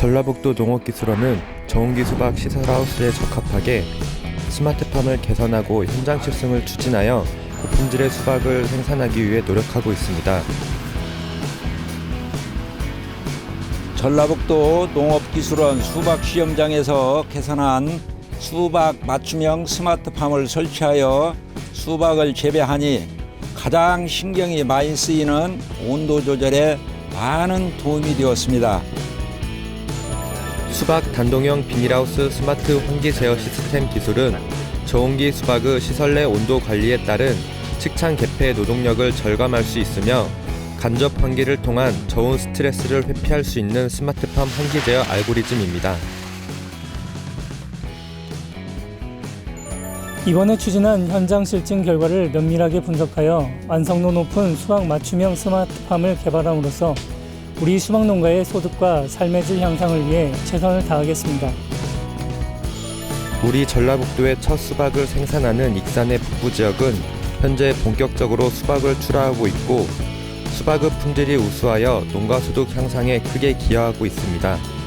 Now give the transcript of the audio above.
전라북도 농업기술원은 저온기 수박 시설하우스에 적합하게 스마트팜을 개선하고 현장 실승을 추진하여 고품질의 수박을 생산하기 위해 노력하고 있습니다. 전라북도 농업기술원 수박 시험장에서 개선한 수박 맞춤형 스마트팜을 설치하여 수박을 재배하니 가장 신경이 많이 쓰이는 온도 조절에 많은 도움이 되었습니다. 수박 단동형 비닐하우스 스마트 환기 제어 시스템 기술은 저온기 수박의 시설 내 온도 관리에 따른 측창 개폐 노동력을 절감할 수 있으며 간접 환기를 통한 저온 스트레스를 회피할 수 있는 스마트팜 환기 제어 알고리즘입니다. 이번에 추진한 현장 실증 결과를 면밀하게 분석하여 완성도 높은 수학 맞춤형 스마트팜을 개발함으로써 우리 수박 농가의 소득과 삶의 질 향상을 위해 최선을 다하겠습니다. 우리 전라북도의 첫 수박을 생산하는 익산의 북부 지역은 현재 본격적으로 수박을 출하하고 있고 수박의 품질이 우수하여 농가 소득 향상에 크게 기여하고 있습니다.